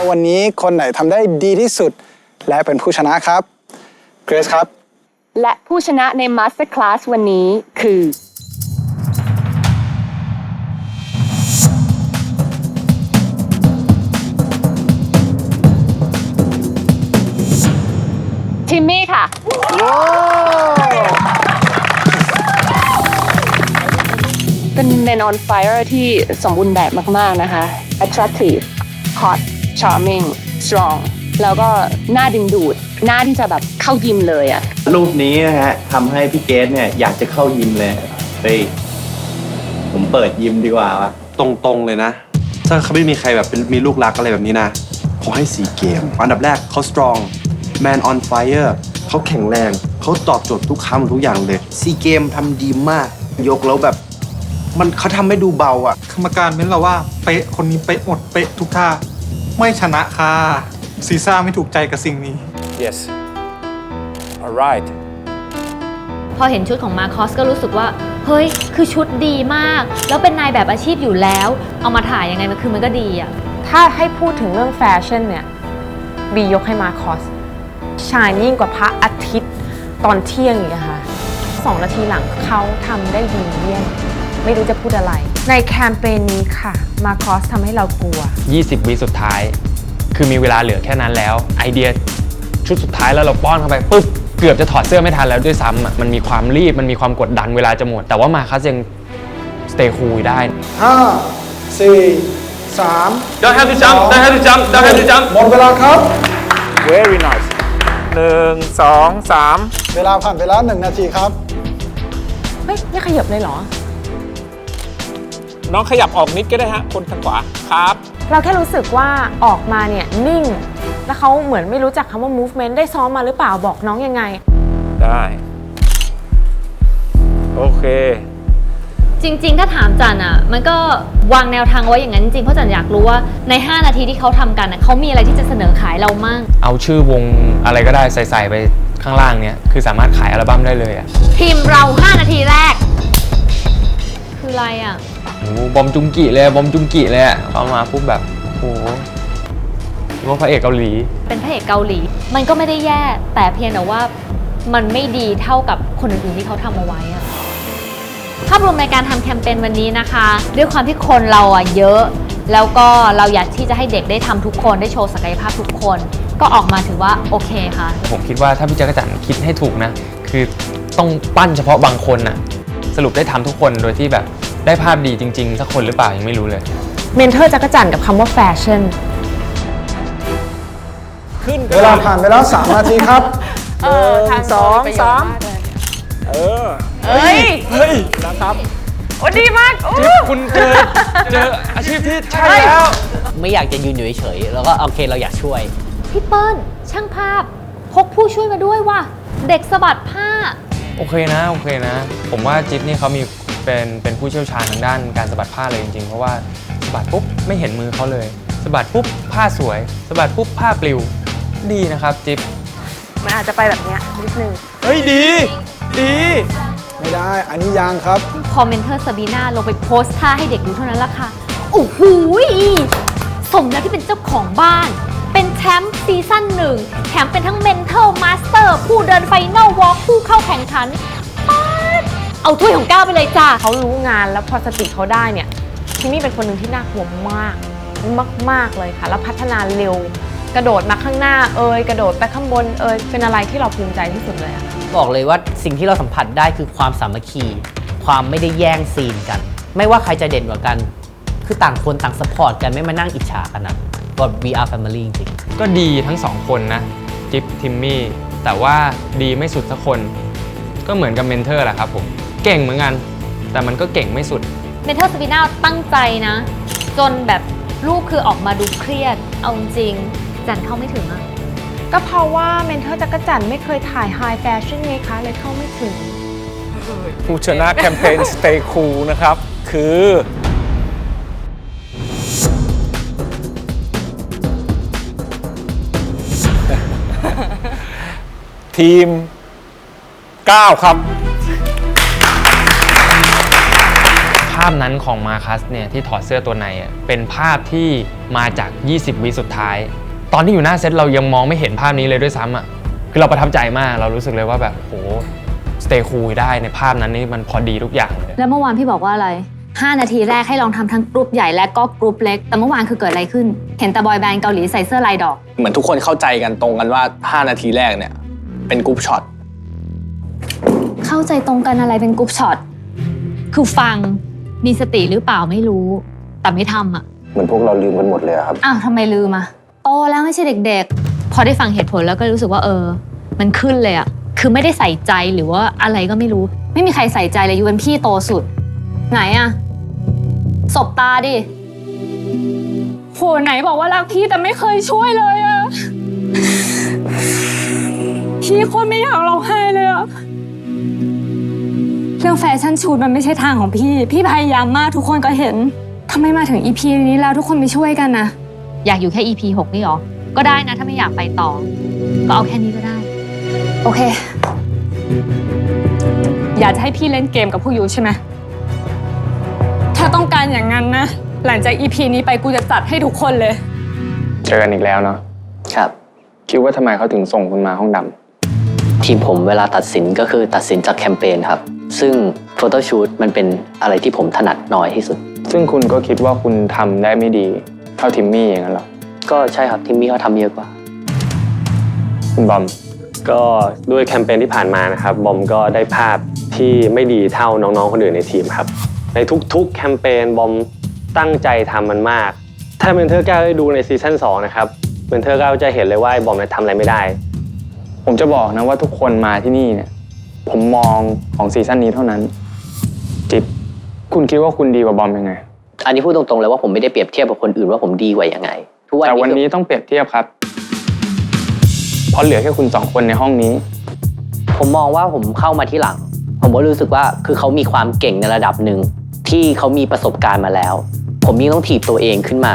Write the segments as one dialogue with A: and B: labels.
A: ว่าวันนี้คนไหนทำได้ดีที่สุด และเป็นผู้ชนะครับเกรซครับ
B: และผู้ชนะใน Master Class วันนี้คือ ทิมมี่ค่ะ เป็น Men on Fire ที่สมบูรณ์แบบมาก ๆ นะคะ attractive hot charming strong แล้วก็หน้าดึงดูดหน้าที่จะแบบเข้ายิมเลยอะ
C: รูปนี้นะฮะทำให้พี่เกสเนี่ยอยากจะเข้ายิมเลยเฮ้ยผมเปิดยิมดีกว่าวะ
D: ตรงๆเลยนะ ถ้าเขาไม่มีใครแบบเป็นมีลูกรักอะไรแบบนี้นะขอให้สีเกม อันดับแรกเขา strong man on fire เขาแข็งแรง เขาตอบโจทย์ทุกคำทุกอย่างเลยซีเกมทำดีมาก ยกแล้วแบบ มันเขาทำให้ดูเบาอะ
E: กรรมการเม้นเราว่าเป๊ะคนนี้เป๊ะหมดเป๊ะทุกท่า ไม่ชนะค่ะซีซ่าไม่ถูกใจกับสิ่งนี้
F: Yes. All right.
G: พอเห็นชุดของมาคอสก็รู้สึกว่า เฮ้ย คือชุดดีมาก แล้วเป็นนายแบบอาชีพอยู่แล้ว เอามาถ่ายยังไงมันคือมันก็ดีอะ
H: ถ้าให้พูดถึงเรื่องแฟชั่นเนี่ย บียกให้มาคอสชายยิ่งกว่าพระอาทิตย์ตอนเที่ยงอีกอะค่ะสองนาทีหลังเขาทำได้ดีเยี่ยม ไม่รู้จะพูดอะไร ในแคมเปญนี้ค่ะ มาคอสทำให้เรากลัว
I: 20 วิสุดท้าย คือมีเวลาเหลือแค่นั้นแล้ว ไอเดียชุดสุดท้ายแล้วเราป้อนเข้าไปปุ๊บเกือบจะถอดเสื้อไม่ทันแล้วด้วยซ้ำอะมันมีความรีบมันมีความกดดันเวลาจะหมด แต่ว่ามาคัสยังสเตย์คูลได้
A: 5 4 3
I: Don't have to jump Don't have to jump Don't have to jump
A: หมดเวลาครับ
F: Very nice. หนึ่งสองสาม
A: เวลาผ่านไปแล้ว1นาทีครับ
H: เฮ้ยไม่ขยับเลยเหรอ
F: น้องขยับออกนิดก็ได้ฮะคนทางขวาครับ
H: เราแค่รู้สึกว่าออกมาเนี่ยนิ่ง แล้วเขาเหมือนไม่รู้จักคำว่า movement ได้ซ้อมมาหรือเปล่าบอกน้องยังไง
F: ได้ โอเค
G: จริง ๆ ถ้าถามจันอะมันก็วางแนวทางไว้อย่างนั้นจริงเพราะจันอยากรู้ว่าใน 5 นาทีที่เขาทำกันอะเขามีอะไรที่จะเสนอขายเรามั่ง
I: เอาชื่อวงอะไรก็ได้ใส่ๆไปข้างล่างเนี้ยคือสามารถขายอัลบั้มได้เลยอะ
G: ทีมเรา 5 นาทีแรก คืออะไรอะ
I: โอ้โหบอมจุงกิเลยบอมจุงกิเลยอะเข้ามาปุ๊บแบบโอ้โหนึกว่าพระเอกเกาหลี
G: เป็นพระเอกเกาหลี มันก็ไม่ได้แย่ แต่เพียงแต่ว่ามันไม่ดีเท่ากับคนอื่นๆที่เขาทำเอาไว้อะภาพรวมในการทำแคมเปญวันนี้นะคะ ด้วยความที่คนเราอะเยอะ แล้วก็เราอยากที่จะให้เด็กได้ทำทุกคนได้โชว์ศักยภาพทุกคน ก็ออกมาถือว่าโอเคค่ะ
I: ผมคิดว่าถ้าพี่จักรจันทร์คิดให้ถูกนะ คือต้องปั้นเฉพาะบางคนน่ะสรุปได้ทำทุกคนโดยที่แบบ ได้ภาพดีจริง ๆ สักคนหรือเปล่ายังไม่รู้เลย
H: เมนเทอร์จักรจันทร์กับคำว่าแฟชั่น
F: ขึ้น
A: เวลาผ่านไปแล้ว 3 นาทีครับ
H: เออทาง
F: สองสามเออ
H: เฮ้ย
F: เฮ้ยนะครับ
H: โอ้ดีมากโอ้
I: คุณเจอเจออาชีพที่ใช่แล้ว
J: ไม่อยากจะยืนอยู่เฉยๆแล้วก็โอเคเราอยากช่วย
G: พี่เปิ้ลช่างภาพพกผู้ช่วยมาด้วยว่ะ เด็กสะบัดผ้า
I: โอเคนะ โอเคนะ ผมว่าจิ๊บนี่เขามี เป็นเป็นผู้เชี่ยวชาญทางด้านการสะบัดผ้าเลยจริงๆ เพราะว่าสะบัดปุ๊บไม่เห็นมือเขาเลยสะบัดปุ๊บผ้าสวยสะบัดปุ๊บผ้าปลิว ดีนะครับจิ๊บ
H: มันอาจจะไปแบบเนี้ยนิดนึง
F: เฮ้ยดี ดี
A: ไม่ได้ อันนี้ยังครับ
G: พอเมนเทอร์ซาบีนาลงไปโพสท่าให้เด็กดูเท่านั้นละค่ะ โอ้โหยสมแล้วที่เป็นเจ้าของบ้าน เป็นแชมป์ซีซั่นหนึ่ง แถมเป็นทั้งเมนเทอร์มาสเตอร์ ผู้เดินไฟนอลวอล์กผู้เข้าแข่งขันป๊าด เอาถ้วยของก้าวไปเลยจ้า
H: เขารู้งานแล้วพอสติเขาได้เนี่ยทิมมี่เป็นคนหนึ่งที่น่ากลัวมากมาก ๆ เลยค่ะ แล้วพัฒนาเร็ว กระโดดมาข้างหน้าเอยกระโดดไปข้างบนเอยเป็นอะไรที่เราภูมิใจที่สุดเลยอะ
J: บอกเลยว่าสิ่งที่เราสัมผัสได้คือความสามัคคี ความไม่ได้แย่งซีนกัน ไม่ว่าใครจะเด่นกว่ากัน คือต่างคนต่างสปอร์ตกันไม่มานั่งอิจฉากันนะก็ we are family จริงๆ
I: ก็ดีทั้งสองคนนะ จิ๊บทิมมี่ แต่ว่าดีไม่สุดสักคน ก็เหมือนกับเมนเทอร์แหละครับผม เก่งเหมือนกัน แต่มันก็เก่งไม่สุด
G: เมนเทอร์ซาบีนาตั้งใจนะ จนแบบลูกคือออกมาดูเครียด เอาจริงๆจันเข้าไม่ถึงอะ
H: ก็เพราะว่าเมนเทอร์จักรจันทร์ไม่เคยถ่ายไฮแฟชั่นไงคะเลยเข้าไม่ถึง
F: ผู้ชนะแคมเปญ Stay Cool นะครับ คือ ทีม 9 ครับาพนั้นของมาคัสเนี่ยที่ถอดเสื้อตัวในอะเป็นภาพที่มาจาก 20 วิสุดท้าย ตอนที่อยู่หน้าเซตเรายังมองไม่เห็นภาพนี้เลยด้วยซ้ำอะคือเราประทับใจมากเรารู้สึกเลยว่าแบบโหสเตย์คูลได้ในภาพนั้นนี่มันพอดีทุกอย่างเลย
G: แล้วเมื่อวานพี่บอกว่าอะไร 5 นาทีแรกให้ลองทำทั้งกรุ๊ปใหญ่และก็กรุ๊ปเล็ก แต่เมื่อวานคือเกิดอะไรขึ้น เห็นแต่บอยแบนด์เกาหลีใส่เสื้อลายดอก
I: เหมือนทุกคนเข้าใจกันตรงกันว่า 5 นาทีแรกเนี่ยเป็นกรุ๊ปช็อต
G: เข้าใจตรงกันอะไรเป็นกรุ๊ปช็อต คือฟัง มีสติหรือเปล่าไม่รู้ แต่ไม่ทำอะ
A: เหมือนพวกเราลืมกันหมดเลยครับ
G: อ้าวทำไมลืมอะโตแล้วไม่ใช่เด็กๆ พอได้ฟังเหตุผลแล้วก็รู้สึกว่าเออ มันขึ้นเลยอะคือไม่ได้ใส่ใจหรือว่าอะไรก็ไม่รู้ ไม่มีใครใส่ใจเลยยูเป็นพี่โตสุด ไหนอะสบตาดิโหไหนบอกว่ารักพี่แต่ไม่เคยช่วยเลยอะพี่โคนไม่อยากร้องไห้เลยอะ เรื่องแฟชั่นชูดมันไม่ใช่ทางของพี่ พี่พยายามมากทุกคนก็เห็นทำไมมาถึง EP นี้แล้วทุกคนไม่ช่วยกันนะอยากอยู่แค่ EP 6 นี่หรอ ก็ได้นะถ้าไม่อยากไปต่อ ก็เอาแค่นี้ก็ได้ โอเค อยากจะให้พี่เล่นเกมกับผู้ยูใช่ไหมถ้าต้องการอย่างนั้นนะ หลังจาก EP นี้ไปกูจะจัดให้ทุกคนเลย
I: เจอกันอีกแล้วเนาะ
K: ครับ
I: คิดว่าทำไมเขาถึงส่งคุณมาห้องดำ
K: ทีมผมเวลาตัดสินก็คือตัดสินจากแคมเปญครับ ซึ่งโฟโต้ชูตมันเป็นอะไรที่ผมถนัดน้อยที่สุด
I: ซึ่งคุณก็คิดว่าคุณทำได้ไม่ดีเท่าทิมมี่อย่างนั้นเหรอ
K: ก็ใช่ครับทีมมี่เขาทำเยอะกว่า
I: คุณบอม
L: ก็ด้วยแคมเปญที่ผ่านมานะครับ บอมก็ได้ภาพที่ไม่ดีเท่าน้องๆคนอื่นในทีมครับ ในทุกๆแคมเปญบอมตั้งใจทำมันมาก ถ้าเมนเทอร์ก้าได้ดูในซีซั่น2นะครับเมนเทอร์ก้าจะเห็นเลยว่าไอ้บอมเนี่ยทำอะไรไม่ได้
I: ผมจะบอกนะว่าทุกคนมาที่นี่เนี่ย ผมมองของซีซั่นนี้เท่านั้น จิบคุณคิดว่าคุณดีกว่าบอมยังไง
K: อันนี้พูดตรงๆเลยว่าผมไม่ได้เปรียบเทียบกับคนอื่นว่าผมดีกว่ายังไง ทุกวัน
I: แต่
K: นี้
I: วันนี้ต้องเปรียบเทียบครับ เพราะเหลือแค่คุณสองคนในห้องนี้
K: ผมมองว่าผมเข้ามาที่หลัง ผมก็รู้สึกว่าคือเขามีความเก่งในระดับหนึ่งที่เขามีประสบการณ์มาแล้ว ผมยิ่งต้องถีบตัวเองขึ้นมา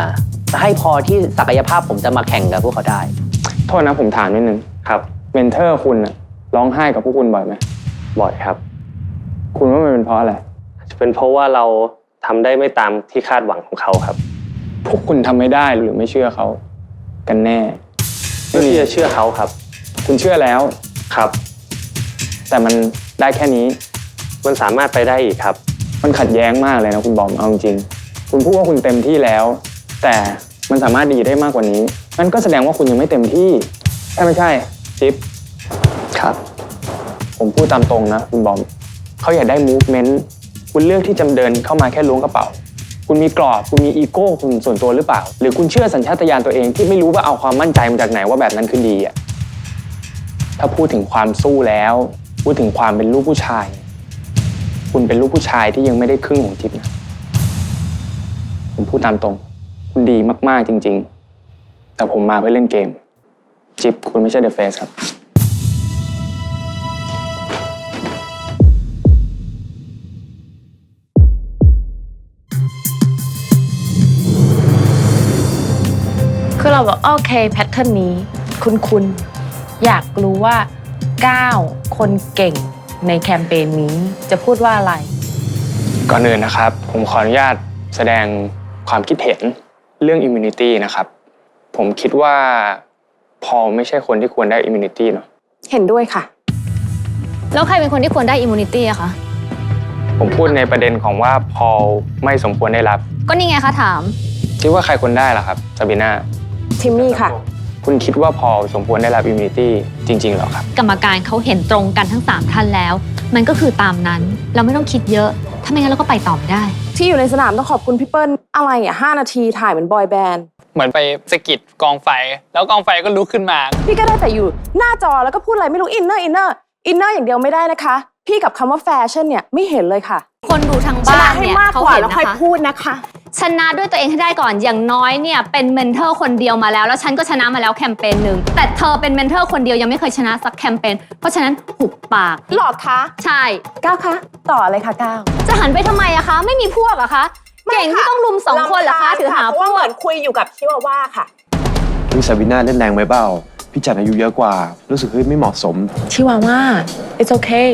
K: ให้พอที่ศักยภาพผมจะมาแข่งกับพวกเขาได้
I: โทษนะผมถามนิดนึง
L: ครับ
I: เมนเทอร์คุณน่ะ ร้องไห้กับพวกคุณบ่อยไหม
L: บ่อยครับ
I: คุณว่ามันเป็นเพราะอะไร
L: จะเป็นเพราะว่าเราทำได้ไม่ตามที่คาดหวังของเขาครับ
I: พวกคุณทำไม่ได้หรือไม่เชื่อเขา กันแน่
L: เพื่อที่จะเชื่อเขาครับ
I: คุณเชื่อแล้ว
L: ครับ
I: แต่มันได้แค่นี้
L: มันสามารถไปได้อีกครับ
I: มันขัดแย้งมากเลยนะคุณบอมเอาจริงๆคุณพูดว่าคุณเต็มที่แล้ว แต่มันสามารถดีได้มากกว่านี้นั่นก็แสดงว่าคุณยังไม่เต็มที่ใช่ไม่ใช่จิ๊บ
K: ครับ
I: ผมพูดตามตรงนะ คุณบอมเขาอยากได้ movement คุณเลือกที่จะเดินเข้ามาแค่ล้วงกระเป๋า คุณมีกรอบ คุณมีอีโก้คุณส่วนตัวหรือเปล่า หรือคุณเชื่อสัญชาตญาณตัวเองที่ไม่รู้ว่าเอาความมั่นใจมาจากไหนว่าแบบนั้นคือดีอะถ้าพูดถึงความสู้แล้ว พูดถึงความเป็นลูกผู้ชาย คุณเป็นลูกผู้ชายที่ยังไม่ได้ครึ่งของจิ๊บนะผมพูดตามตรง คุณดีมากๆจริง ๆ แต่ผมมาเพื่อเล่นเกม จิ๊บคุณไม่ใช่เดอะเฟสครับ
H: เราบอกโอเคแพทเทิร์นนี้ คุณคุณอยากรู้ว่า 9 คนเก่งในแคมเปญนี้จะพูดว่าอะไร
I: ก่อนอื่นนะครับ ผมขออนุญาตแสดงความคิดเห็นเรื่อง immunity นะครับ ผมคิดว่าพอลไม่ใช่คนที่ควรได้ immunity เนาะ
H: เห็นด้วยค่ะ
G: แล้วใครเป็นคนที่ควรได้อิมมูนิตี้อะคะ
I: ผมพูดในประเด็นของว่าพอลไม่สมควรได้รับ
G: ก็นี่ไงคะถาม
I: คิดว่าใครควรได้ล่ะครับซาบิน่า
H: ทิมมี่ค่ะ
I: คุณคิดว่าพอลสมควรได้รับ immunity จริงๆเหรอครับ
G: กรรมการเขาเห็นตรงกันทั้ง 3 ท่านแล้ว มันก็คือตามนั้น เราไม่ต้องคิดเยอะ ถ้าไม่งั้นเราก็ไปต่อไม่ได้
M: ที่อยู่ในสนามต้องขอบคุณพี่เปิ้ลอะไรอะ5นาทีถ่ายเหมือนบอยแบนด์
E: เหมือนไปสะกิดกองไฟ แล้วกองไฟก็ลุกขึ้นมา
M: พี่ก็ได้แต่อยู่หน้าจอแล้วก็พูดอะไรไม่รู้อินเนอร์อินเนอร์อินเนอร์อย่างเดียวไม่ได้นะคะ พี่กับคำว่าแฟชั่นเนี่ยไม่เห็นเลยค่ะ
G: คนดูทาง
M: ช
G: บ้า
M: นะ
G: น
M: ให้
G: เนี่ย
M: มาก
G: เขา
M: กว่า
G: เห็น
M: แล้ว
G: นะ
M: ค่อย
G: คะ
M: พูดนะคะ
G: ชนะด้วยตัวเองให้ได้ก่อนอย่างน้อยเนี่ยเป็นเมนเทอร์คนเดียวมาแล้ว แล้วฉันก็ชนะมาแล้วแคมเปญหนึ่งแต่เธอเป็นเมนเทอร์คนเดียวยังไม่เคยชนะสักแคมเปญเพราะฉะนั้นหุบปาก
M: หลอกคะ
G: ใช่
M: ก้าวคะต่อเลยค่ะก้าว
G: จะหันไปทำไมอะคะ ไม่มีพวกอะคะเก่งที่ต้องลุมสองคนเหรอคะถือหา
M: เพ
G: พ
M: ราะ
G: ว
M: ว่ากเหมือนคุยอยู่กับชิวาว่าค่ะ
D: พี่ซาบิน่าเล่นแรงไหมเปล่า พี่จัดอายุเยอะกว่า รู้สึกเฮ้ยไม่เหมาะสม
H: ชิวาว่า it's okay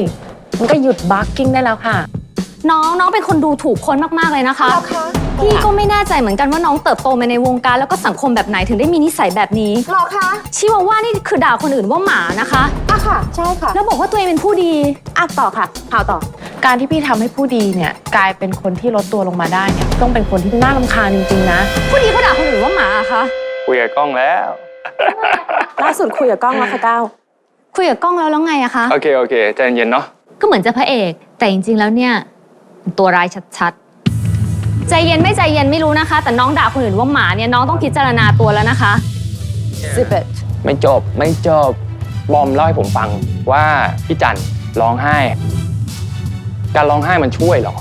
H: มันก็หยุด barking ได้แล้วค่ะ
G: น้องน้องเป็นคนดูถูกคนมากๆเลยนะคะ
M: เหรอคะ
G: พี่ก็ไม่แน่ใจเหมือนกันว่าน้องเติบโตมาในวงการแล้วก็สังคมแบบไหนถึงได้มีนิสัยแบบนี้
M: หรอคะ
G: ชิวาว่านี่คือด่าคนอื่นว่าหมานะคะ
M: อะค่ะ ใช่ค่ะ
G: แล้วบอกว่าตัวเองเป็นผู้ดี
M: อะต่อค่ะข่าวต่อ
H: การที่พี่ทำให้ผู้ดีเนี่ยกลายเป็นคนที่ลดตัวลงมาได้เนี่ยต้องเป็นคนที่น่ารำคาญจริงๆนะ
G: ผู้ดีเขาด่าคนอื่นว่าหมาอะคะ
I: คุยกับกล้องแล้ว
M: ล่าสุดคุยกับกล้องแล้วค่ะก้าว
G: คุยกับกล้องแล้วแล้วไงอะคะ
I: โอเค โอเค ใจเย็นๆเนาะ
G: ก็เหมือนจะพระเอก แต่จริงๆแล้วเนี่ย ตัวร้ายชัดๆ ใจเย็นไม่ใจเย็นไม่รู้นะคะ แต่น้องด่าคนอื่นว่าหมาเนี่ยน้องต้องพิจารณาตัวแล้วนะคะ
M: สิบเอ็ด
I: ไม่จบไม่จบบอมเล่าให้ผมฟังว่าพี่จันร้องไห้ การร้องไห้มันช่วยเหรอ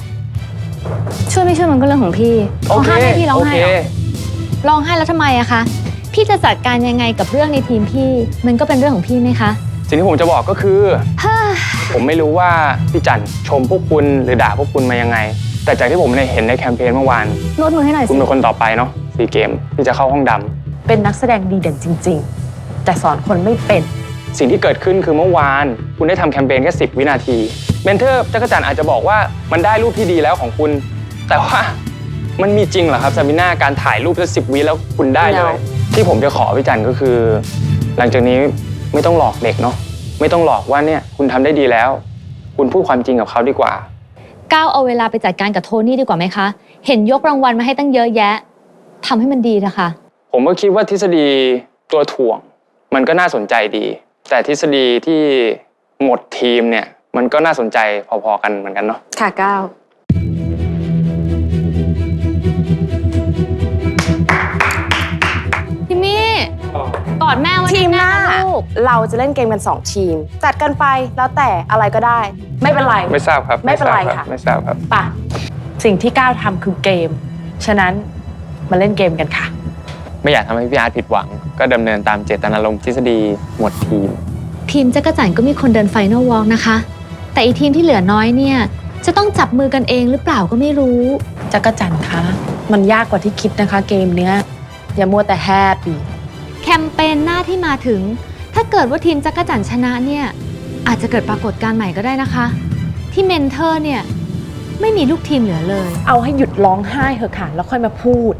G: ช่วยไม่ช่วยมันก็เรื่องของพี่
I: โอ
G: เขา
I: เค
G: ห้ามให้พี่ร้อง
I: โอ
G: ไห้
I: เค
G: เหรอร้องไห้แล้วทำไมอะคะ พี่จะจัดการยังไงกับเรื่องในทีมพี่ มันก็เป็นเรื่องของพี่ไหมคะ
I: สิ่งที่ผมจะบอกก็คือ
G: เฮ้ย
I: ผมไม่รู้ว่าพี่จันชมพวกคุณหรือด่าพวกคุณมายังไง แต่จากที่ผมเนี่ยเห็นในแคมเปญเมื่อวาน
G: นวดมือให้หน่อย
I: คุณ
G: สิ
I: เป็นคนต่อไปเนาะซีเกมที่จะเข้าห้องดำ
H: เป็นนักแสดงดีเด่นจริง ๆ แต่สอนคนไม่เป็น
I: สิ่งที่เกิดขึ้นคือเมื่อวาน คุณได้ทำแคมเปญแค่10 วินาทีเมนเทอร์จักรจันทร์อาจจะบอกว่ามันได้รูปที่ดีแล้วของคุณ แต่ว่ามันมีจริงเหรอครับซาบิน่าการถ่ายรูปแค่สิบวิแล้วคุณได้เลย ที่ผมจะขอพี่จันทร์ก็คือ หลังจากนี้ ไม่ต้องหลอกเด็กเนาะไม่ต้องหลอกว่าเนี่ยคุณทำได้ดีแล้ว คุณพูดความจริงกับเขาดีกว่า
G: ก้าวเอาเวลาไปจัดการกับโทนี่ดีกว่าไหมคะ เห็นยกรางวัลมาให้ตั้งเยอะแยะทำให้มันดีนะคะ
I: ผมก็คิดว่าทฤษฎีตัวถ่วง มันก็น่าสนใจดี แต่ทฤษฎีที่หมดทีมเนี่ย มันก็น่าสนใจพอๆกันเหมือนกันเนาะ
M: ค่ะก้าว เราจะเล่นเกมกัน 2 ทีม จัดกันไปแล้วแต่อะไรก็ได้ ไม่เป็นไร
I: ไม่ทราบครับ
M: ไม่เป็นไร
I: ทาบ
M: ค่ะ
I: ไม่ทราบครับ
H: ป่ะ สิ่งที่ก้าวทำคือเกม ฉะนั้นมาเล่นเกมกันค่ะ
I: ไม่อยากทำให้พี่อาร์ตผิดหวัง ก็ดำเนินตามเจตนารมณ์ทฤษฎีหมวดทีม
G: ทีมจักรจันทร์ก็มีคนเดินไฟนอลวอล์กนะคะ แต่อีทีมที่เหลือน้อยเนี่ย จะต้องจับมือกันเองหรือเปล่าก็ไม่รู้
H: จักรจันทร์คะ มันยากกว่าที่คิดนะคะ เกมเนี้ยอย่ามัวแต่แฮปปี้
G: แคมเปญหน้าที่มาถึง ถ้าเกิดว่าทีมจักรจันชนะเนี่ย อาจจะเกิดปรากฏการณ์ใหม่ก็ได้นะคะ ที่เมนเทอร์เนี่ย ไม่มีลูกทีมเหลือเลย
H: เอาให้หยุดร้องไห้เถอะค่ะ แล้วค่อยมาพูด